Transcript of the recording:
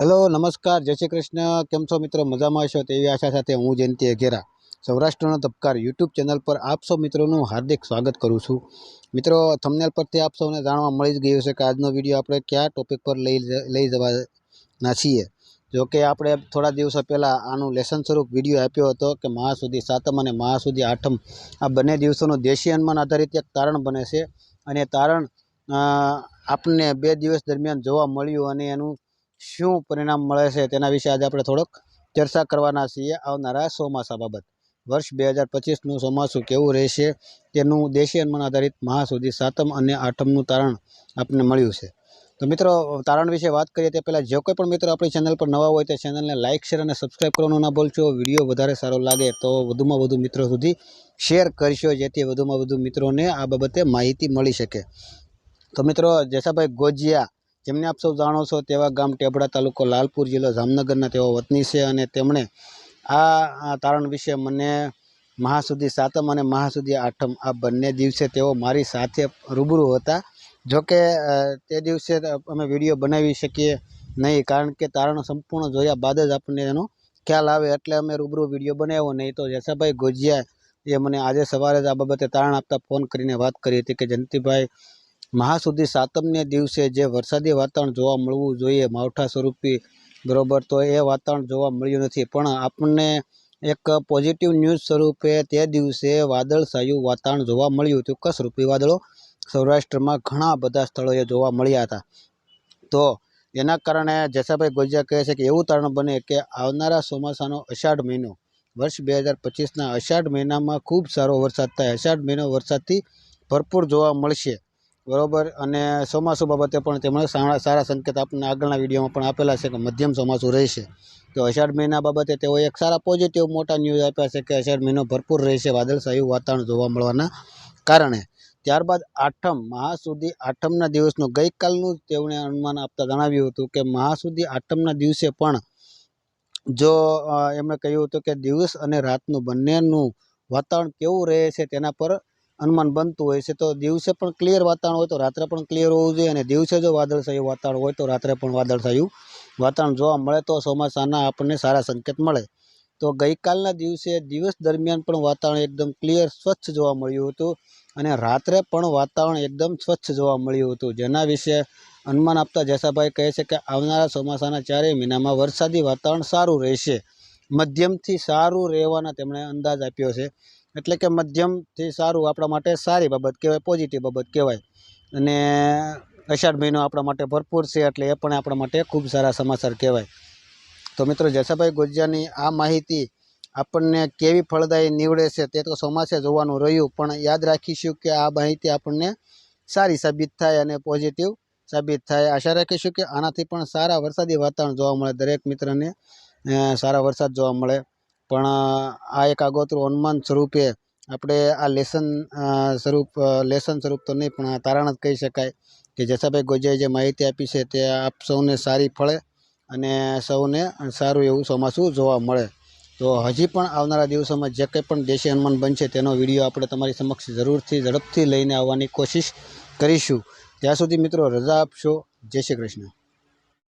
Hello, નમસ્કાર, જય શ્રી કૃષ્ણ. કેમ છો મિત્રો? મજામાં હશો? તેવી આશા સાથે હું જયંતિ અઘેરા. સૌરાષ્ટ્રનો તબકાર યુટ્યુબ ચેનલ પર આપ સૌ મિત્રોનું હાર્દિક સ્વાગત કરું છું. મિત્રો થમનેલ પરથી આપ સૌને જાણવા મળી જ ગયું છે કે આજનો વીડિયો આપણે કયા ટોપિક પર લઈ લઈ જવાના છીએ. જો કે આપણે થોડા દિવસો પહેલાં આનું લેસન સ્વરૂપ વીડિયો આપ્યો હતો કે મહા સુધી સાતમ અને મહા સુધી આઠમ. આ બંને દિવસોનું દેશી અનુમાન આધારિત એક તારણ બને છે. અને તારણ આપણને બે દિવસ દરમિયાન જોવા મળ્યું અને એનું શું પરિણામ મળે છે તેના વિશે આજે આપણે થોડોક ચર્ચા કરવાના છીએ આવનારા ચોમાસા બાબત. વર્ષ બે હજાર પચીસનું ચોમાસું કેવું રહેશે તેનું દેશી અનુમાન આધારિત મહા સુધી સાતમ અને આઠમનું તારણ આપણને મળ્યું છે. તો મિત્રો, તારણ વિશે વાત કરીએ તે પહેલાં જે કોઈ પણ મિત્રો આપણી ચેનલ પર નવા હોય તે ચેનલને લાઇક શેર અને સબસ્ક્રાઈબ કરવાનું ના ભૂલશો. વીડિયો વધારે સારો લાગે તો વધુમાં વધુ મિત્રો સુધી શેર કરશો જેથી વધુમાં વધુ મિત્રોને આ બાબતે માહિતી મળી શકે. તો મિત્રો, જેસાભાઈ ગોજિયા જેમને આપ સૌ જાણો છો તેવા ગામ ટેબડા તાલુકો લાલપુર જિલ્લો જામનગરના તેઓ વતની છે અને તેમણે આ તારણ વિશે મને મહાસુદી સાતમ અને મહાસુદી આઠમ આ બંને દિવસે તેઓ મારી સાથે રૂબરૂ હતા. જોકે તે દિવસે અમે વીડિયો બનાવી શકીએ નહીં કારણ કે તારણ સંપૂર્ણ જોયા બાદ જ આપણને એનો ખ્યાલ આવે એટલે અમે રૂબરૂ વીડિયો બનાવ્યો નહીં તો જસાભાઈ ગોજિયા એ મને આજે સવારે જ આ બાબતે તારણ આપતા ફોન કરીને વાત કરી હતી કે જયંતિભાઈ મહાસુદી સાતમને દિવસે જે વરસાદી વાતાવરણ જોવા મળવું જોઈએ માવઠા સ્વરૂપી, બરોબર, તો એ વાતાવરણ જોવા મળ્યું નથી. પણ આપણને એક પોઝિટિવ ન્યૂઝ સ્વરૂપે તે દિવસે વાદળછાયું વાતાવરણ જોવા મળ્યું. હતું કસરૂપી વાદળો સૌરાષ્ટ્રમાં ઘણા બધા સ્થળોએ જોવા મળ્યા હતા. તો એના કારણે જસાભાઈ ગોજિયા કહે છે કે એવું તારણ બને કે આવનારા ચોમાસાનો અષાઢ મહિનો, વર્ષ બે હજાર પચીસના અષાઢ મહિનામાં ખૂબ સારો વરસાદ થાય. અષાઢ મહિનો વરસાદથી ભરપૂર જોવા મળશે. બરોબર. અને ચોમાસું બાબતે પણ તેમણે સારા સંકેત આપણને આગળના વિડીયોમાં પણ આપેલા છે કે મધ્યમ ચોમાસું રહેશે. તો અષાઢ મહિના બાબતે તેઓ એક સારા પોઝિટિવ મોટા ન્યૂઝ આપ્યા છે કે અષાઢ મહિનો ભરપૂર રહેશે વાદળશાહી વાતાવરણ જોવા મળવાના કારણે. ત્યારબાદ આઠમ મહાસુદી આઠમના દિવસનું ગઈકાલનું જ તેમણે અનુમાન આપતા જણાવ્યું હતું કે મહાસુદી આઠમના દિવસે પણ જો એમણે કહ્યું હતું કે દિવસ અને રાતનું બંનેનું વાતાવરણ કેવું રહે છે તેના પર અનુમાન બનતું હોય છે, તો દિવસે પણ ક્લિયર વાતાવરણ હોય તો રાત્રે પણ ક્લિયર હોવું જોઈએ અને દિવસે જો વાદળછાયું વાતાવરણ હોય તો રાત્રે પણ વાદળછાયું વાતાવરણ જોવા મળે તો ચોમાસાના આપણને સારા સંકેત મળે. તો ગઈકાલના દિવસે દિવસ દરમિયાન પણ વાતાવરણ એકદમ ક્લિયર સ્વચ્છ જોવા મળ્યું હતું અને રાત્રે પણ વાતાવરણ એકદમ સ્વચ્છ જોવા મળ્યું હતું. જેના વિશે અનુમાન આપતા જેસાભાઈ કહે છે કે આવનારા ચોમાસાના ચારેય મહિનામાં વરસાદી વાતાવરણ સારું રહેશે. મધ્યમથી સારું રહેવાના તેમણે અંદાજ આપ્યો છે. એટલે કે મધ્યમથી સારું આપણા માટે સારી બાબત કહેવાય પોઝિટિવ બાબત કહેવાય. અને અષાઢ મહિનો આપણા માટે ભરપૂર છે એટલે એ પણ આપણા માટે ખૂબ સારા સમાચાર કહેવાય. તો મિત્રો જસાભાઈ ગોજિયાની આ માહિતી આપણને કેવી ફળદાયી નીવડે છે તે તો ચોમાસે જોવાનું રહ્યું, પણ યાદ રાખીશું કે આ માહિતી આપણને સારી સાબિત થાય અને પોઝિટિવ સાબિત થાય. આશા રાખીશું કે આનાથી પણ સારા વરસાદી વાતાવરણ જોવા મળે દરેક મિત્રને સારા વરસાદ જોવા મળે. પણ આ એક આગોતરું અનુમાન સ્વરૂપે આપણે આ લેસન સ્વરૂપ લેસન સ્વરૂપ તો નહીં, પણ તારણ જ કહી શકાય કે જસાભાઈ ગોજાએ જે માહિતી આપી છે તે આપ સૌને સારી ફળે અને સૌને સારું એવું ચોમાસું જોવા મળે. તો હજી પણ આવનારા દિવસોમાં જે કંઈ પણ દેશી હનુમાન બનશે તેનો વીડિયો આપણે તમારી સમક્ષ જરૂરથી ઝડપથી લઈને આવવાની કોશિશ કરીશું. ત્યાં સુધી મિત્રો રજા આપશો. જય શ્રી કૃષ્ણ.